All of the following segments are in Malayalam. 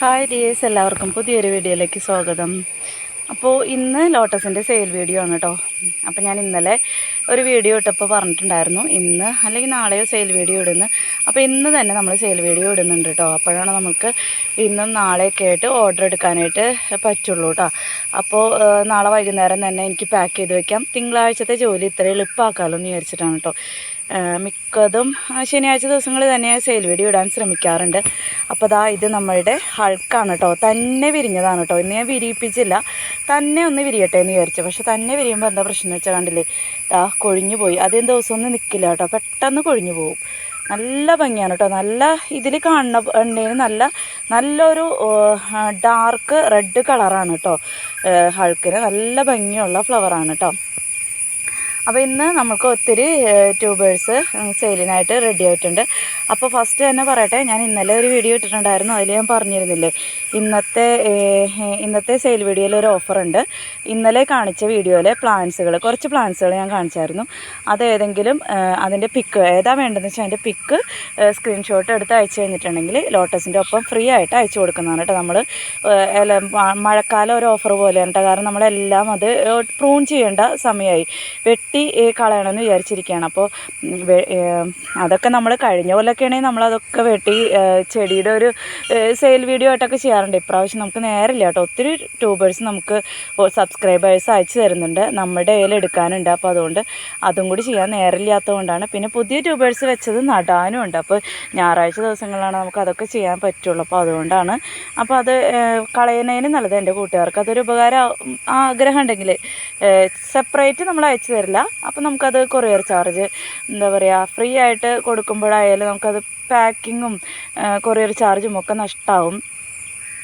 ഹായ് ഡിയേഴ്സ് എല്ലാവർക്കും പുതിയൊരു വീഡിയോയിലേക്ക് സ്വാഗതം. അപ്പോൾ ഇന്ന് ലോട്ടസിന്റെ സെയിൽ വീഡിയോ ആണ് കേട്ടോ അപ്പോൾ ഞാൻ ഇന്നലെ ഒരു വീഡിയോ ഇട്ടപ്പോൾ പറഞ്ഞിട്ടുണ്ടായിരുന്നു. ഇന്ന് അല്ലെങ്കിൽ നാളെയോ സെയിൽ വീഡിയോ ഇടുന്നു. അപ്പോൾ ഇന്ന് തന്നെ നമ്മൾ സെയിൽ വീഡിയോ ഇടുന്നുണ്ട് കേട്ടോ അപ്പോഴാണ് നമുക്ക് ഇന്നും നാളെയൊക്കെ ആയിട്ട് ഓർഡർ എടുക്കാനായിട്ട് പറ്റുള്ളൂ കേട്ടോ അപ്പോൾ നാളെ വൈകുന്നേരം തന്നെ എനിക്ക് പാക്ക് ചെയ്ത് വെക്കാം. തിങ്കളാഴ്ചത്തെ ജോലി ഇത്ര എളുപ്പമാക്കാമല്ലോ എന്ന് വിചാരിച്ചിട്ടാണ് കേട്ടോ മിക്കതും ശനിയാഴ്ച ദിവസങ്ങളിൽ തന്നെ സെയിൽ ഇടാൻ ശ്രമിക്കാറുണ്ട്. അപ്പോൾ ദാ ഇത് നമ്മളുടെ ഹൾക്കാണ് കേട്ടോ തന്നെ വിരിഞ്ഞതാണ് കേട്ടോ ഇന്ന് ഞാൻ വിരിയിപ്പിച്ചില്ല. തന്നെ ഒന്ന് വിരിയട്ടെ എന്ന് വിചാരിച്ചു. പക്ഷെ തന്നെ വിരിയുമ്പോൾ എന്താ പ്രശ്നം വെച്ചാൽ കണ്ടില്ലേ? ദാ കൊഴിഞ്ഞു പോയി. ദിവസം ഒന്നും നിൽക്കില്ല കേട്ടോ പെട്ടെന്ന് കൊഴിഞ്ഞു പോകും നല്ല ഭംഗിയാണ് കേട്ടോ നല്ല ഇതിൽ കാണുന്ന എണ്ണയിൽ നല്ല നല്ലൊരു ഡാർക്ക് റെഡ് കളറാണ് കേട്ടോ ഹൾക്കിന് നല്ല ഭംഗിയുള്ള ഫ്ലവറാണ് കേട്ടോ അപ്പോൾ ഇന്ന് നമുക്ക് ഒത്തിരി ട്യൂബേഴ്സ് സെയിലിനായിട്ട് റെഡി ആയിട്ടുണ്ട്. അപ്പോൾ ഫസ്റ്റ് തന്നെ പറയട്ടെ ഞാൻ ഇന്നലെ ഒരു വീഡിയോ ഇട്ടിട്ടുണ്ടായിരുന്നു അതിൽ ഞാൻ പറഞ്ഞിരുന്നില്ലേ? ഇന്നത്തെ ഇന്നത്തെ സെയിൽ വീഡിയോയിൽ ഒരു ഓഫറുണ്ട് ഇന്നലെ കാണിച്ച വീഡിയോയിലെ പ്ലാന്റ്സുകൾ കുറച്ച് പ്ലാന്റ്സുകൾ ഞാൻ കാണിച്ചായിരുന്നു. അത് ഏതെങ്കിലും അതിന്റെ പിക്ക് ഏതാ വേണ്ടതെന്ന് വെച്ചാൽ അതിന്റെ പിക്ക് സ്ക്രീൻഷോട്ട് എടുത്ത് അയച്ചു കഴിഞ്ഞിട്ടുണ്ടെങ്കിൽ ലോട്ടസിന്റെ ഒപ്പം ഫ്രീ ആയിട്ട് അയച്ചു കൊടുക്കുന്നതാണ് കേട്ടോ നമ്മൾ മഴക്കാലം ഒരു ഓഫർ പോലെയാണ് കേട്ടോ. കാരണം നമ്മളെല്ലാം അത് പ്രൂൺ ചെയ്യേണ്ട സമയമായി വെട്ടി ഏ, കളയണമെന്ന് വിചാരിച്ചിരിക്കുകയാണ്. അപ്പോൾ അതൊക്കെ നമ്മൾ കഴിഞ്ഞ കൊല്ലമൊക്കെ ആണെങ്കിൽ നമ്മളതൊക്കെ വെട്ടി ചെടിയുടെ ഒരു സെയിൽ വീഡിയോ ആയിട്ടൊക്കെ ചെയ്യാറുണ്ട്. ഇപ്രാവശ്യം നമുക്ക് നേരില്ല കേട്ടോ. ഒത്തിരി ട്യൂബേഴ്സ് നമുക്ക് സബ്സ്ക്രൈബേഴ്സ് അയച്ചു തരുന്നുണ്ട്. നമ്മുടെ കയ്യിൽ എടുക്കാനുണ്ട്. അപ്പോൾ അതുകൊണ്ട് അതും കൂടി ചെയ്യാൻ നേരമില്ലാത്തതുകൊണ്ടാണ് പിന്നെ പുതിയ ട്യൂബേഴ്സ് വെച്ചത് നടാനും ഉണ്ട്. അപ്പോൾ ഞായറാഴ്ച ദിവസങ്ങളിലാണ് നമുക്ക് അതൊക്കെ ചെയ്യാൻ പറ്റുള്ളൂ. അപ്പോൾ അതുകൊണ്ടാണ്. അപ്പോൾ അത് കളയുന്നതിന് നല്ലത്. എന്റെ കൂട്ടുകാർക്ക് അതൊരു ഉപകാരം ആഗ്രഹം ഉണ്ടെങ്കിൽ സെപ്പറേറ്റ് നമ്മൾ അയച്ചു തരില്ല. അപ്പോൾ നമുക്കത് കൊറിയർ ചാർജ് എന്താ പറയുക ഫ്രീ ആയിട്ട് കൊടുക്കുമ്പോഴായാലും നമുക്കത് പാക്കിങ്ങും കൊറിയർ ചാർജും ഒക്കെ നഷ്ടമാവും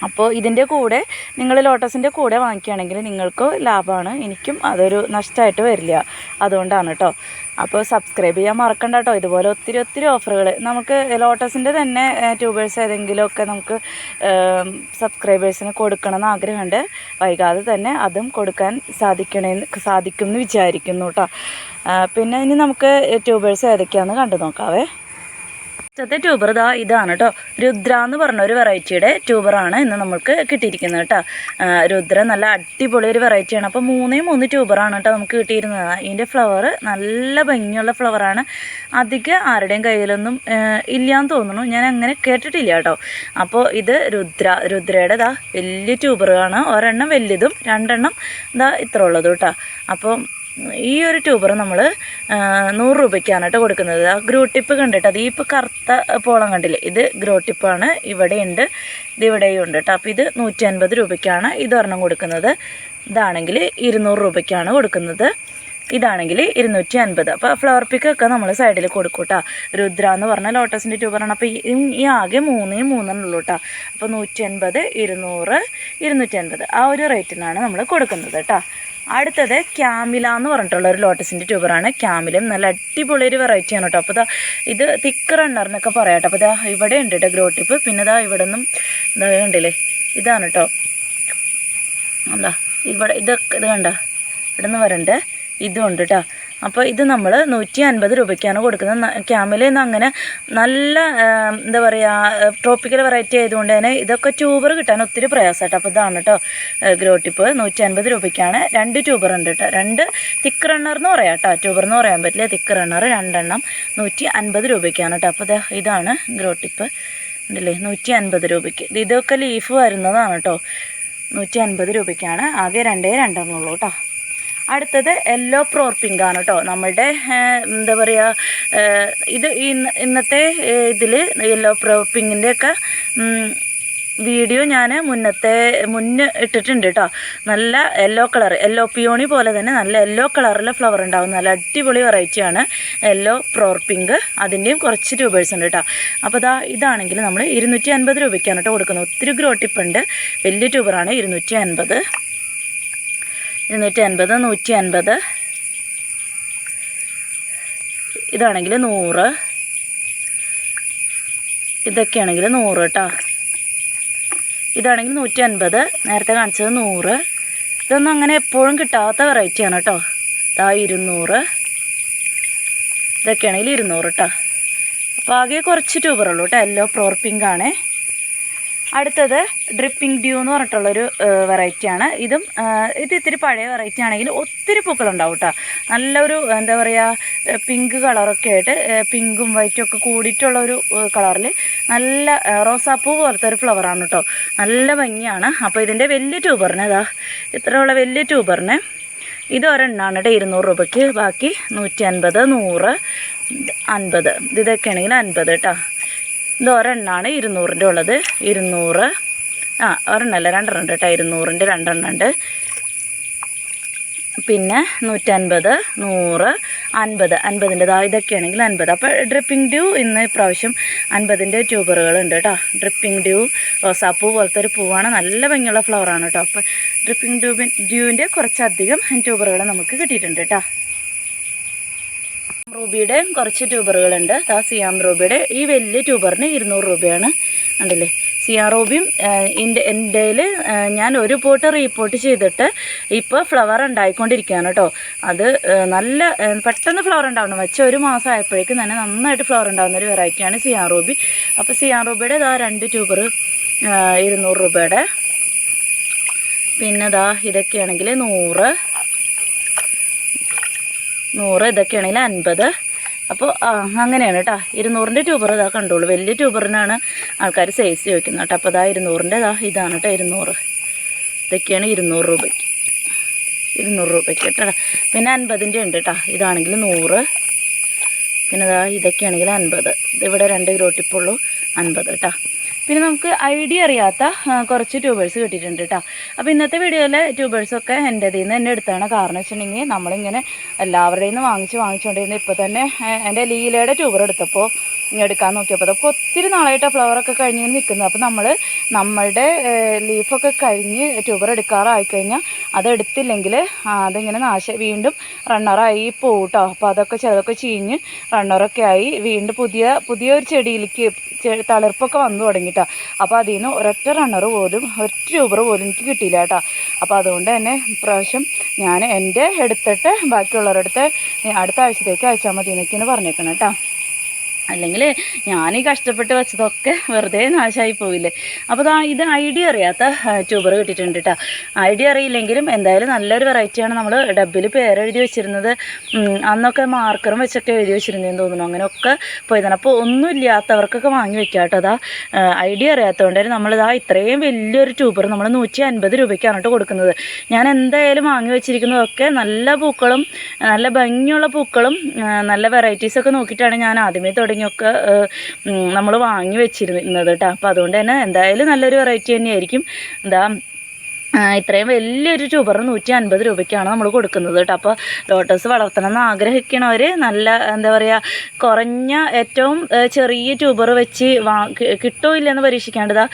അപ്പോൾ ഇതിന്റെ കൂടെ നിങ്ങൾ ലോട്ടസിന്റെ കൂടെ വാങ്ങിക്കുകയാണെങ്കിൽ നിങ്ങൾക്ക് ലാഭമാണ്. എനിക്കും അതൊരു നഷ്ടമായിട്ട് വരില്ല. അതുകൊണ്ടാണ് കേട്ടോ അപ്പോൾ സബ്സ്ക്രൈബ് ചെയ്യാൻ മറക്കണ്ട കേട്ടോ ഇതുപോലെ ഒത്തിരി ഒത്തിരി ഓഫറുകൾ നമുക്ക് ലോട്ടസിന്റെ തന്നെ ട്യൂബേഴ്സ് ഏതെങ്കിലുമൊക്കെ നമുക്ക് സബ്സ്ക്രൈബേഴ്സിന് കൊടുക്കണം എന്ന് ആഗ്രഹമുണ്ട്. വൈകാതെ തന്നെ അതും കൊടുക്കാൻ സാധിക്കണേ സാധിക്കുമെന്ന് വിചാരിക്കുന്നു കേട്ടോ പിന്നെ ഇനി നമുക്ക് ട്യൂബേഴ്സ് ഏതൊക്കെയാണെന്ന് കണ്ടു നോക്കാവേ ഫസ്റ്റത്തെ ട്യൂബർ ഇതാ ഇതാണ് കേട്ടോ രുദ്ര എന്ന് പറഞ്ഞ ഒരു വെറൈറ്റിയുടെ ട്യൂബറാണ് ഇന്ന് നമുക്ക് കിട്ടിയിരിക്കുന്നത് കേട്ടോ രുദ്ര നല്ല അടിപൊളി ഒരു വെറൈറ്റിയാണ് അപ്പോൾ മൂന്നേ മൂന്ന് ട്യൂബറാണ് കേട്ടോ നമുക്ക് കിട്ടിയിരുന്നത്. ഇതിന്റെ ഫ്ലവർ നല്ല ഭംഗിയുള്ള ഫ്ലവറാണ് അധികം ആരുടെയും കയ്യിലൊന്നും ഇല്ലയെന്ന് തോന്നുന്നു. ഞാൻ അങ്ങനെ കേട്ടിട്ടില്ല കേട്ടോ അപ്പോൾ ഇത് രുദ്ര രുദ്രയുടെ ഇതാ വലിയ ട്യൂബറാണ് ഒരെണ്ണം വലുതും രണ്ടെണ്ണം ഇതാ ഇത്ര ഉള്ളതും കേട്ടോ അപ്പോൾ ഈ ഒരു ട്യൂബർ നമ്മൾ നൂറ് രൂപയ്ക്കാണ് കേട്ടോ കൊടുക്കുന്നത്. ആ ഗ്രോ ടിപ്പ് കണ്ടിട്ട് അത് ഈ ഇപ്പോൾ കറുത്ത പോളം കണ്ടില്ലേ? ഇത് ഗ്രോ ടിപ്പാണ് ഇവിടെയുണ്ട് ഇത് ഇവിടെയും ഉണ്ട് കേട്ടോ. അപ്പോൾ ഇത് നൂറ്റി അൻപത് രൂപയ്ക്കാണ് ഇതൊരെണ്ണം കൊടുക്കുന്നത്. ഇതാണെങ്കിൽ ഇരുന്നൂറ് രൂപയ്ക്കാണ് കൊടുക്കുന്നത്. ഇതാണെങ്കിൽ ഇരുന്നൂറ്റി അൻപത് അപ്പോൾ ഫ്ലവർ പിക്കൊക്കെ നമ്മൾ സൈഡിൽ കൊടുക്കും കേട്ടോ രുദ്ര എന്ന് പറഞ്ഞാൽ ലോട്ടസിന്റെ ട്യൂബറാണ് അപ്പോൾ ഈ ആകെ മൂന്നേ മൂന്നെണ്ണം ഉള്ളൂ കേട്ടോ അപ്പോൾ നൂറ്റി അൻപത് ഇരുന്നൂറ് ഇരുന്നൂറ്റി അൻപത് ആ ഒരു റേറ്റിനാണ് നമ്മൾ കൊടുക്കുന്നത് കേട്ടോ അടുത്തത് ക്യാമില എന്ന് പറഞ്ഞിട്ടുള്ള ഒരു ലോട്ടസിന്റെ ട്യൂബറാണ് ക്യാമിലും നല്ല അടിപൊളി ഒരു വെറൈറ്റിയാണ് കേട്ടോ അപ്പോൾ ഇതാ ഇത് തിക്ക് റണ്ണറിനൊക്കെ പറയാം കേട്ടോ അപ്പോൾ ഇതാ ഇവിടെ ഉണ്ട് കേട്ടോ ഗ്രോ ടിപ്പ് പിന്നെ ഇതാ ഇവിടെ നിന്നും ഇതാ കണ്ടില്ലേ? ഇതാണ് കേട്ടോ എന്താ ഇവിടെ ഇതൊക്കെ ഇത് കണ്ട. ഇവിടെ നിന്ന് വരണ്ടേ? ഇതും ഉണ്ട് കേട്ടോ അപ്പോൾ ഇത് നമ്മൾ നൂറ്റി അൻപത് രൂപയ്ക്കാണ് കൊടുക്കുന്നത്. ക്യാമലിൽ നിന്ന് അങ്ങനെ നല്ല എന്താ പറയുക ട്രോപ്പിക്കൽ വെറൈറ്റി ആയതുകൊണ്ട് തന്നെ ഇതൊക്കെ ട്യൂബർ കിട്ടാൻ ഒത്തിരി പ്രയാസം കേട്ടോ അപ്പോൾ ഇതാണ് കേട്ടോ ഗ്രോ ടിപ്പ് നൂറ്റി അൻപത് രൂപയ്ക്കാണ്. രണ്ട് ട്യൂബർ ഉണ്ട് കേട്ടോ രണ്ട് തിക്ക് റണ്ണർ എന്ന് പറയാം കേട്ടോ ട്യൂബർ എന്ന് പറയാൻ പറ്റില്ല. തിക്ക് റണ്ണർ രണ്ടെണ്ണം നൂറ്റി അൻപത് രൂപയ്ക്കാണ് കേട്ടോ അപ്പോൾ ഇതാണ് ഗ്രോ ടിപ്പ് ഉണ്ടല്ലേ? നൂറ്റി അൻപത് രൂപയ്ക്ക്. ഇത് ഇതൊക്കെ ലീഫ് വരുന്നതാണ് കേട്ടോ നൂറ്റി അൻപത് രൂപയ്ക്കാണ്. ആകെ രണ്ടേ രണ്ടെണ്ണം ഉള്ളൂ കേട്ടോ അടുത്തത് യെല്ലോ പ്രോർ പിങ്ക് ആണ് കേട്ടോ. നമ്മളുടെ എന്താ പറയുക ഇത് ഇന്നത്തെ ഇതിൽ യെല്ലോ പ്രോ പിങ്കിന്റെ ഒക്കെ വീഡിയോ ഞാൻ മുന്നത്തെ മുന്നേ ഇട്ടിട്ടുണ്ട് കേട്ടോ. നല്ല യെല്ലോ കളർ യെല്ലോ പിയോണി പോലെ തന്നെ നല്ല യെല്ലോ കളറിലെ ഫ്ലവർ ഉണ്ടാവും. നല്ല അടിപൊളി വെറൈറ്റിയാണ് യെല്ലോ പ്രോർ പിങ്ക്. അതിന്റെയും കുറച്ച് ട്യൂബേഴ്സ് ഉണ്ട് കേട്ടോ. അപ്പോൾ ഇതാ ഇതാണെങ്കിൽ നമ്മൾ ഇരുന്നൂറ്റി അൻപത് രൂപയ്ക്കാണ് കേട്ടോ കൊടുക്കുന്നത്. ഒത്തിരി ഗ്രോട്ടിപ്പുണ്ട് വലിയ ട്യൂബറാണ് ഇരുന്നൂറ്റി അൻപത്. ഇരുന്നൂറ്റി അൻപത് നൂറ്റി അൻപത് ഇതാണെങ്കിൽ നൂറ്. ഇതൊക്കെയാണെങ്കിൽ നൂറ് കേട്ടോ ഇതാണെങ്കിൽ നൂറ്റി അൻപത് നേരത്തെ കാണിച്ചത് നൂറ്. ഇതൊന്നും അങ്ങനെ എപ്പോഴും കിട്ടാത്ത വെറൈറ്റിയാണ് കേട്ടോ ഇതാ ഇരുന്നൂറ്. ഇതൊക്കെയാണെങ്കിൽ ഇരുന്നൂറ് കേട്ടോ അപ്പോൾ ആകെ കുറച്ച് ട്യൂബറുള്ളൂ കേട്ടോ എല്ലോ പ്രോർ പിങ്ക് അടുത്തത് ഡ്രിപ്പിംഗ് ഡ്യൂ എന്ന് പറഞ്ഞിട്ടുള്ളൊരു വെറൈറ്റിയാണ് ഇതും ഇത് ഇത്തിരി പഴയ വെറൈറ്റി ആണെങ്കിൽ ഒത്തിരി പൂക്കളുണ്ടാവും കേട്ടോ നല്ലൊരു എന്താ പറയുക പിങ്ക് കളറൊക്കെ ആയിട്ട് പിങ്കും വൈറ്റും ഒക്കെ കൂടിയിട്ടുള്ള ഒരു കളറിൽ നല്ല റോസാപ്പൂ പോലത്തെ ഒരു ഫ്ലവറാണ് കേട്ടോ നല്ല ഭംഗിയാണ്. അപ്പോൾ ഇതിന്റെ വലിയ ട്യൂബറിന് ഇതാ ഇത്രയുള്ള വലിയ ട്യൂബറിന് ഇത് ഒരെണ്ണമാണ് കേട്ടോ ഇരുന്നൂറ് രൂപയ്ക്ക്. ബാക്കി നൂറ്റി അൻപത് നൂറ് അൻപത്. ഇതൊക്കെ ആണെങ്കിൽ അൻപത് കേട്ടോ ഇത് ഒരെണ്ണമാണ് ഇരുന്നൂറിന്റെ ഉള്ളത്. ഇരുന്നൂറ്. ആ ഒരെണ്ണമല്ല രണ്ടെണ്ണം കേട്ടോ. ഇരുന്നൂറിന്റെ രണ്ടെണ്ണം ഉണ്ട്. പിന്നെ നൂറ്റൻപത് നൂറ് അൻപത്. അൻപതിന്റെ ദാ ഇതൊക്കെയാണെങ്കിൽ അൻപത്. അപ്പോൾ ഡ്രിപ്പിംഗ് ഡ്യൂ ഇന്ന് ഇപ്രാവശ്യം അൻപതിന്റെ ട്യൂബറുകളുണ്ട് കേട്ടോ. ഡ്രിപ്പിംഗ് ഡ്യൂ റോസാപ്പൂ പോലത്തെ ഒരു പൂവാണ്. നല്ല ഭംഗിയുള്ള ഫ്ലവറാണ് കേട്ടോ. അപ്പോൾ ഡ്രിപ്പിംഗ് ഡ്യൂബിൻ ഡ്യൂവിന്റെ കുറച്ചധികം ട്യൂബറുകൾ നമുക്ക് കിട്ടിയിട്ടുണ്ട് കേട്ടോ. റൂബിയുടെ കുറച്ച് ട്യൂബറുകളുണ്ട്. ആ സിയാം റൂബിയുടെ ഈ വലിയ ട്യൂബറിന് ഇരുന്നൂറ് രൂപയാണ്. ഉണ്ടല്ലേ സിയാം റൂബിയും എന്റെ എന്റെ ഞാൻ ഒരു പോട്ട് റീപോട്ട് ചെയ്തിട്ട് ഇപ്പോൾ ഫ്ലവർ ഉണ്ടായിക്കൊണ്ടിരിക്കുകയാണ് കേട്ടോ. അത് നല്ല പെട്ടെന്ന് ഫ്ലവർ ഉണ്ടാവണം. വെച്ച ഒരു മാസം ആയപ്പോഴേക്കും തന്നെ നന്നായിട്ട് ഫ്ലവർ ഉണ്ടാകുന്ന ഒരു വെറൈറ്റിയാണ് സിയാം റൂബി. അപ്പോൾ സിയാം റൂബിയുടെ ഇതാ രണ്ട് ട്യൂബർ ഇരുന്നൂറ് രൂപയുടെ. പിന്നെ ഇതാ ഇതൊക്കെയാണെങ്കിൽ നൂറ്. നൂറ് ഇതൊക്കെയാണെങ്കിൽ അൻപത്. അപ്പോൾ ആ അങ്ങനെയാണ് കേട്ടോ ഇരുന്നൂറിന്റെ ട്യൂബർ ഇതാ കണ്ടോളൂ വലിയ ട്യൂബറിനാണ് ആൾക്കാർ സൈസ് ചോദിക്കുന്നത് കേട്ടോ അപ്പോൾ ഇതാ ഇരുന്നൂറിന്റെ ഇതാ. ഇതാണ് കേട്ടോ ഇരുന്നൂറ്. ഇതൊക്കെയാണ് ഇരുന്നൂറ് രൂപയ്ക്ക്. ഇരുന്നൂറ് രൂപയ്ക്ക് കേട്ടോ പിന്നെ അൻപതിന്റെ ഉണ്ട് കേട്ടോ ഇതാണെങ്കിൽ നൂറ്. പിന്നെ ഇതാ ഇതൊക്കെയാണെങ്കിൽ അൻപത്. ഇതിവിടെ രണ്ട് ഗ്രോട്ടിപ്പുള്ളൂ. അൻപത് കേട്ടോ പിന്നെ നമുക്ക് ഐഡിയ അറിയാത്ത കുറച്ച് ട്യൂബേഴ്സ് കിട്ടിയിട്ടുണ്ട് കേട്ടോ അപ്പോൾ ഇന്നത്തെ വീഡിയോയിലെ ട്യൂബേഴ്സൊക്കെ എന്റെ ഇതിൽ നിന്ന് തന്നെ എടുത്താണ്. കാരണം വെച്ചിട്ടുണ്ടെങ്കിൽ നമ്മളിങ്ങനെ എല്ലാവരുടെയും നിന്ന് വാങ്ങിച്ച് വാങ്ങിച്ചുകൊണ്ടിരുന്ന ഇപ്പോൾ തന്നെ എന്റെ ലീലയുടെ ട്യൂബർ എടുത്തപ്പോൾ ഇങ്ങനെ എടുക്കാൻ നോക്കിയപ്പോൾ അതൊക്കെ ഒത്തിരി നാളായിട്ട് ഫ്ലവറൊക്കെ കഴിഞ്ഞ് നിൽക്കുന്നത്. അപ്പോൾ നമ്മൾ നമ്മളുടെ ലീഫൊക്കെ കഴിഞ്ഞ് ട്യൂബർ എടുക്കാറായി കഴിഞ്ഞാൽ അതെടുത്തില്ലെങ്കിൽ അതിങ്ങനെ നാശ വീണ്ടും റണ്ണറായി പോകും കേട്ടോ അപ്പോൾ അതൊക്കെ ചിലതൊക്കെ ചീഞ്ഞ് റണ്ണറൊക്കെ ആയി വീണ്ടും പുതിയ പുതിയ ഒരു ചെടിയിലേക്ക് തളിർപ്പൊക്കെ വന്നു തുടങ്ങിട്ടോ. അപ്പോൾ അതിൽ നിന്ന് ഒരൊറ്റ റണ്ണർ പോലും ഒരൊറ്റ ട്യൂബർ പോലും എനിക്ക് കിട്ടിയില്ല കേട്ടോ. അപ്പോൾ അതുകൊണ്ട് തന്നെ ഇപ്രാവശ്യം ഞാൻ എന്റെ എടുത്തിട്ട് ബാക്കിയുള്ളവരുടെ അടുത്ത് അടുത്ത ആഴ്ചത്തേക്ക് അയച്ചാൽ മതി എന്നൊക്കെയാണ് പറഞ്ഞേക്കണം കേട്ടോ. അല്ലെങ്കിൽ ഞാൻ ഈ കഷ്ടപ്പെട്ട് വെച്ചതൊക്കെ വെറുതെ നാശമായി പോവില്ലേ. അപ്പോൾ ഇത് ഐഡിയ അറിയാത്ത ട്യൂബർ കിട്ടിയിട്ടുണ്ട് കേട്ടോ ഐഡിയ അറിയില്ലെങ്കിലും എന്തായാലും നല്ലൊരു വെറൈറ്റിയാണ് നമ്മൾ ഡബിൽ പേരെഴുതി വെച്ചിരുന്നത്. അന്നൊക്കെ മാർക്കറും വെച്ചൊക്കെ എഴുതി വെച്ചിരുന്നതെന്ന് തോന്നുന്നു. അങ്ങനെയൊക്കെ പോയതാണ്. അപ്പോൾ ഒന്നുമില്ലാത്തവർക്കൊക്കെ വാങ്ങി വെക്കാം കേട്ടോ അതാ ഐഡിയ അറിയാത്തതുകൊണ്ട് നമ്മളിതാ ഇത്രയും വലിയൊരു ട്യൂബർ നമ്മൾ നൂറ്റി അൻപത് രൂപയ്ക്കാണ് കേട്ടോ കൊടുക്കുന്നത്. ഞാൻ എന്തായാലും വാങ്ങി വെച്ചിരിക്കുന്നതൊക്കെ നല്ല പൂക്കളും നല്ല ഭംഗിയുള്ള പൂക്കളും നല്ല വെറൈറ്റീസൊക്കെ നോക്കിയിട്ടാണ് ഞാൻ ആദ്യമേ തുടങ്ങിയൊക്കെ നമ്മൾ വാങ്ങി വെച്ചിരുന്നത്. കേട്ടോ അപ്പോൾ അതുകൊണ്ട് തന്നെ എന്തായാലും നല്ലൊരു വെറൈറ്റി തന്നെയായിരിക്കും. എന്താ ഇത്രയും വലിയൊരു ചുവർ നൂറ്റി അൻപത് രൂപയ്ക്കാണ് നമ്മൾ കൊടുക്കുന്നത് കേട്ടോ. അപ്പോൾ ലോട്ടസ് വളർത്തണം എന്ന് ആഗ്രഹിക്കണവർ നല്ല എന്താ പറയുക കുറഞ്ഞ ഏറ്റവും ചെറിയ ട്യൂബർ വെച്ച് വാ കിട്ടോ ഇല്ലെന്ന് പരീക്ഷിക്കേണ്ടതാ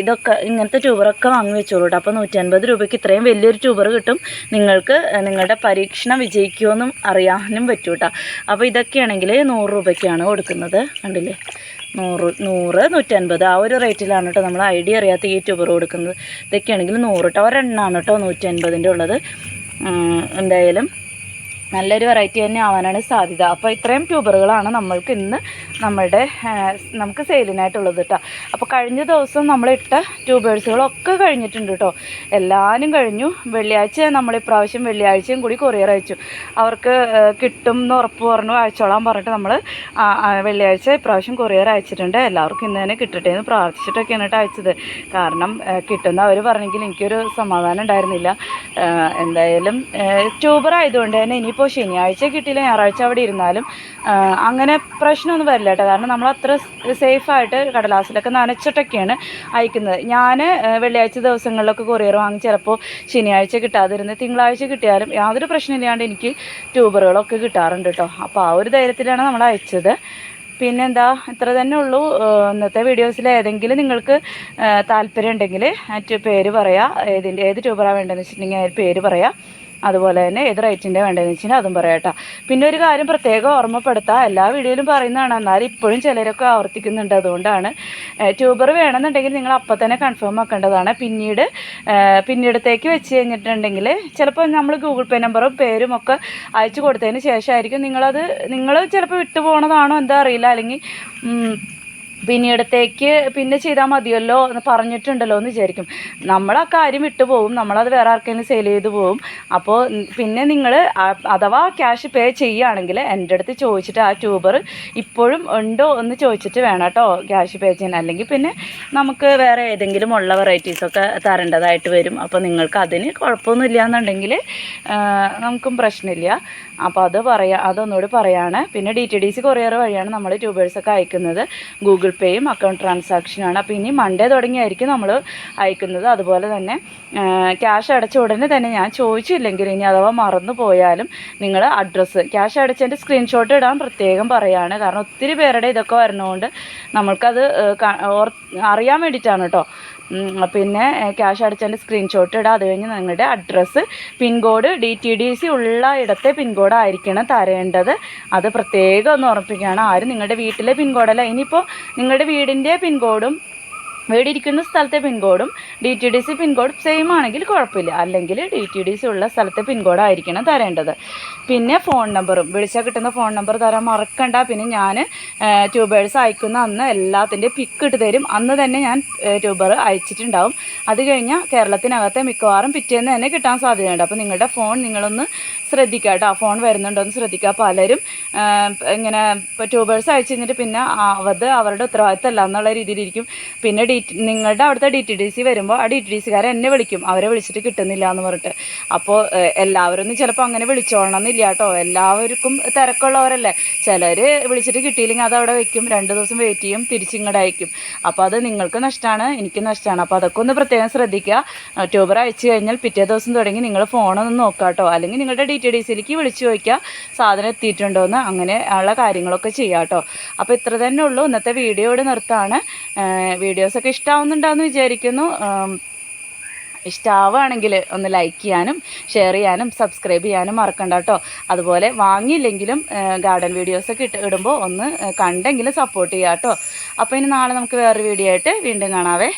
ഇതൊക്കെ ഇങ്ങനത്തെ ട്യൂബറൊക്കെ വാങ്ങി വെച്ചോളൂ കേട്ടോ. അപ്പോൾ നൂറ്റി അൻപത് രൂപയ്ക്ക് ഇത്രയും വലിയൊരു ട്യൂബർ കിട്ടും. നിങ്ങൾക്ക് നിങ്ങളുടെ പരീക്ഷണം വിജയിക്കുമോ എന്നും അറിയാനും പറ്റും അപ്പോൾ ഇതൊക്കെയാണെങ്കിൽ നൂറ് രൂപയ്ക്കാണ് കൊടുക്കുന്നത്. കണ്ടില്ലേ? നൂറ് നൂറ് നൂറ്റൻപത് ആ ഒരു റേറ്റിലാണ് കേട്ടോ നമ്മൾ ഐഡിയ അറിയാത്ത ഈ ട്യൂബർ കൊടുക്കുന്നത്. ഇതൊക്കെയാണെങ്കിൽ നൂറ് കേട്ടോ ഒരെണ്ണമാണ് കേട്ടോ നൂറ്റൻപതിന്റെ ഉള്ളത്. എന്തായാലും നല്ലൊരു വെറൈറ്റി തന്നെ ആവാനാണ് സാധ്യത. അപ്പോൾ ഇത്രയും ട്യൂബറുകളാണ് നമ്മൾക്ക് ഇന്ന് നമ്മളുടെ ആ, നമുക്ക് സെയിലിനായിട്ടുള്ളത് കേട്ടോ അപ്പോൾ കഴിഞ്ഞ ദിവസം നമ്മളിട്ട ട്യൂബേഴ്സുകളൊക്കെ കഴിഞ്ഞിട്ടുണ്ട് കേട്ടോ എല്ലാവരും കഴിഞ്ഞു. വെള്ളിയാഴ്ച നമ്മൾ ഇപ്രാവശ്യം വെള്ളിയാഴ്ചയും കൂടി കൊറിയർ അയച്ചു. അവർക്ക് കിട്ടും എന്ന് ഉറപ്പ് പറഞ്ഞു അയച്ചോളാൻ പറഞ്ഞിട്ട് നമ്മൾ വെള്ളിയാഴ്ച ഇപ്രാവശ്യം കൊറിയർ അയച്ചിട്ടുണ്ട്. എല്ലാവർക്കും ഇന്ന് തന്നെ കിട്ടട്ടെ എന്ന് പ്രാർത്ഥിച്ചിട്ടൊക്കെയാണ് കേട്ടോ അയച്ചത്. കാരണം കിട്ടുന്ന അവർ പറഞ്ഞെങ്കിൽ എനിക്കൊരു സമാധാനം ഉണ്ടായിരുന്നില്ല. എന്തായാലും ട്യൂബർ ആയതുകൊണ്ട് തന്നെ ഇനിയിപ്പോൾ ശനിയാഴ്ച കിട്ടിയില്ല ഞായറാഴ്ച അവിടെ ഇരുന്നാലും അങ്ങനെ പ്രശ്നമൊന്നും വരില്ല കേട്ടോ. കാരണം നമ്മൾ അത്ര സേഫായിട്ട് കടലാസിലൊക്കെ നനച്ചിട്ടൊക്കെയാണ് അയക്കുന്നത്. ഞാൻ വെള്ളിയാഴ്ച ദിവസങ്ങളിലൊക്കെ കൊറിയർ വാങ്ങി ചിലപ്പോൾ ശനിയാഴ്ച കിട്ടാതിരുന്ന് തിങ്കളാഴ്ച കിട്ടിയാലും യാതൊരു പ്രശ്നമില്ലാണ്ട് എനിക്ക് ട്യൂബറുകളൊക്കെ കിട്ടാറുണ്ട് കേട്ടോ. അപ്പോൾ ആ ഒരു ധൈര്യത്തിലാണ് നമ്മൾ അയച്ചത്. പിന്നെന്താ ഇത്ര തന്നെ ഉള്ളൂ. ഇന്നത്തെ വീഡിയോസിൽ ഏതെങ്കിലും നിങ്ങൾക്ക് താല്പര്യം ഉണ്ടെങ്കിൽ പേര് പറയാം. ഏതിന്റെ ഏത് ട്യൂബറാണ് വേണ്ടതെന്ന് വെച്ചിട്ടുണ്ടെങ്കിൽ പേര് പറയാം. അതുപോലെ തന്നെ ഏത് റേറ്റിന്റെ വേണ്ടതെന്ന് വെച്ചാൽ അതും പറയാം പിന്നെ ഒരു കാര്യം പ്രത്യേകം ഓർമ്മപ്പെടുത്താം. എല്ലാ വീഡിയോയിലും പറയുന്നതാണ്. എന്നാലും ഇപ്പോഴും ചിലരൊക്കെ ആവർത്തിക്കുന്നുണ്ട്. അതുകൊണ്ടാണ് ട്യൂബർ വേണമെന്നുണ്ടെങ്കിൽ നിങ്ങൾ അപ്പം തന്നെ കൺഫേം ആക്കേണ്ടതാണ്. പിന്നീട് പിന്നീടത്തേക്ക് വെച്ച് കഴിഞ്ഞിട്ടുണ്ടെങ്കിൽ ചിലപ്പോൾ നമ്മൾ ഗൂഗിൾ പേ നമ്പറും പേരും ഒക്കെ അയച്ചു കൊടുത്തതിന് ശേഷമായിരിക്കും നിങ്ങളത് നിങ്ങൾ ചിലപ്പോൾ വിട്ടു പോണതാണോ എന്താ അറിയില്ല. അല്ലെങ്കിൽ പിന്നീടത്തേക്ക് പിന്നെ ചെയ്താൽ മതിയല്ലോ എന്ന് പറഞ്ഞിട്ടുണ്ടല്ലോ എന്ന് വിചാരിക്കും. നമ്മൾ ആ കാര്യം വിട്ടുപോകും നമ്മളത് വേറെ ആർക്കെങ്കിലും സെയിൽ ചെയ്ത് പോകും അപ്പോൾ പിന്നെ നിങ്ങൾ അഥവാ ക്യാഷ് പേ ചെയ്യുകയാണെങ്കിൽ എന്റെ അടുത്ത് ചോദിച്ചിട്ട് ആ ട്യൂബർ ഇപ്പോഴും ഉണ്ടോ എന്ന് ചോദിച്ചിട്ട് വേണം കേട്ടോ ക്യാഷ് പേ ചെയ്യാൻ. അല്ലെങ്കിൽ പിന്നെ നമുക്ക് വേറെ ഏതെങ്കിലും ഉള്ള വെറൈറ്റീസൊക്കെ തരേണ്ടതായിട്ട് വരും. അപ്പോൾ നിങ്ങൾക്ക് അതിന് കുഴപ്പമൊന്നുമില്ല എന്നുണ്ടെങ്കിൽ നമുക്കും പ്രശ്നമില്ല. അപ്പോൾ അത് പറയാം അതൊന്നുകൂടി പറയാണ്. പിന്നെ D T D C courier വഴിയാണ് നമ്മൾ ട്യൂബേഴ്സൊക്കെ അയക്കുന്നത്. ഗൂഗിൾ പേയും അക്കൗണ്ട് ട്രാൻസാക്ഷനാണ് അപ്പോൾ ഇനി മൺഡേ തുടങ്ങിയായിരിക്കും നമ്മൾ അയക്കുന്നത്. അതുപോലെ തന്നെ ക്യാഷ് അടച്ച ഉടനെ തന്നെ ഞാൻ ചോദിച്ചില്ലെങ്കിൽ ഇനി അഥവാ മറന്നു പോയാലും നിങ്ങൾ അഡ്രസ്സ് ക്യാഷ് അടച്ചതിന്റെ സ്ക്രീൻഷോട്ട് ഇടാൻ പ്രത്യേകം പറയുകയാണ് കാരണം ഒത്തിരി പേരുടെ ഇതൊക്കെ വരുന്നതുകൊണ്ട് നമ്മൾക്കത് ഏഹ്, ക- ഓർ- അറിയാൻ വേണ്ടിയിട്ടാണ് കേട്ടോ പിന്നെ ക്യാഷ് അടച്ചതിന്റെ സ്ക്രീൻഷോട്ട് ഇടുക അത് കഴിഞ്ഞ് നിങ്ങളുടെ address pin code D T D C ഉള്ള ഇടത്തെ പിൻകോഡ് ആയിരിക്കണം തരേണ്ടത്. അത് പ്രത്യേകം ഒന്ന് ഉറപ്പിക്കുകയാണ് ആരും നിങ്ങളുടെ വീട്ടിലെ പിൻകോഡല്ല ഇനിയിപ്പോൾ നിങ്ങളുടെ വീടിന്റെ പിൻകോഡും വീടിരിക്കുന്ന സ്ഥലത്തെ പിൻകോഡും D T D C pin code same ആണെങ്കിൽ കുഴപ്പമില്ല. അല്ലെങ്കിൽ ഡി ടി ഡി സി ഉള്ള സ്ഥലത്തെ പിൻകോഡ് ആയിരിക്കണം തരേണ്ടത്. പിന്നെ ഫോൺ നമ്പറും വിളിച്ചാൽ കിട്ടുന്ന ഫോൺ നമ്പർ തരാൻ മറക്കണ്ട. പിന്നെ ഞാൻ ട്യൂബേഴ്സ് അയക്കുന്ന അന്ന് എല്ലാത്തിന്റെ പിക്ക് ഇട്ട് തരും. അന്ന് തന്നെ ഞാൻ ട്യൂബർ അയച്ചിട്ടുണ്ടാവും. അത് കഴിഞ്ഞാൽ കേരളത്തിനകത്തെ മിക്കവാറും പിറ്റേന്ന് തന്നെ കിട്ടാൻ സാധ്യതയുണ്ട്. അപ്പോൾ നിങ്ങളുടെ ഫോൺ നിങ്ങളൊന്ന് ശ്രദ്ധിക്കുക കേട്ടോ ഫോൺ വരുന്നുണ്ടോ എന്ന് ശ്രദ്ധിക്കുക പലരും ഇങ്ങനെ ട്യൂബേഴ്സ് അയച്ചു കഴിഞ്ഞിട്ട് പിന്നെ അത് അവരുടെ ഉത്തരവാദിത്തമല്ല എന്നുള്ള രീതിയിലിരിക്കും. പിന്നെ ഡി നിങ്ങളുടെ അവിടുത്തെ ഡി ടി ഡി സി വരുമ്പോൾ ആ ഡി ടി ഡി സിക്കാരെ എന്നെ വിളിക്കും. അവരെ വിളിച്ചിട്ട് കിട്ടുന്നില്ല എന്ന് പറഞ്ഞിട്ട് അപ്പോൾ എല്ലാവരും ഒന്നും ചിലപ്പോൾ അങ്ങനെ വിളിച്ചോളണം എന്നില്ല കേട്ടോ എല്ലാവർക്കും തിരക്കുള്ളവരല്ലേ? ചിലർ വിളിച്ചിട്ട് കിട്ടിയില്ലെങ്കിൽ അത് അവിടെ വെക്കും. രണ്ട് ദിവസം വെയിറ്റ് ചെയ്യും. തിരിച്ചിങ്ങോട്ട് അയക്കും. അപ്പോൾ അത് നിങ്ങൾക്ക് നഷ്ടമാണ് എനിക്ക് നഷ്ടമാണ് അപ്പോൾ അതൊക്കെ ഒന്ന് പ്രത്യേകം ശ്രദ്ധിക്കുക. ട്യൂബർ അയച്ചു കഴിഞ്ഞാൽ പിറ്റേ ദിവസം തുടങ്ങി നിങ്ങൾ ഫോണൊന്ന് നോക്കുക കേട്ടോ അല്ലെങ്കിൽ നിങ്ങളുടെ ഡി ടി ഡി സിയിലേക്ക് വിളിച്ചു ചോദിക്കുക. സാധനം എത്തിയിട്ടുണ്ടോ എന്ന് അങ്ങനെ ഉള്ള കാര്യങ്ങളൊക്കെ ചെയ്യാം കേട്ടോ അപ്പോൾ ഇത്ര തന്നെ ഉള്ളൂ. ഇന്നത്തെ വീഡിയോ ഇവിടെ നിർത്താണ്. വീഡിയോസൊക്കെ ഇഷ്ടമാവുന്നുണ്ടാന്ന് വിചാരിക്കുന്നു. ഇഷ്ടാവുകയാണെങ്കിൽ ഒന്ന് ലൈക്ക് ചെയ്യാനും ഷെയർ ചെയ്യാനും സബ്സ്ക്രൈബ് ചെയ്യാനും മറക്കണ്ട കേട്ടോ അതുപോലെ വാങ്ങിയില്ലെങ്കിലും ഗാർഡൻ വീഡിയോസൊക്കെ ഇട്ട് ഇടുമ്പോൾ ഒന്ന് കണ്ടെങ്കിലും സപ്പോർട്ട് ചെയ്യാം കേട്ടോ അപ്പോൾ ഇനി നാളെ നമുക്ക് വേറൊരു വീഡിയോ ആയിട്ട് വീണ്ടും കാണാവേ.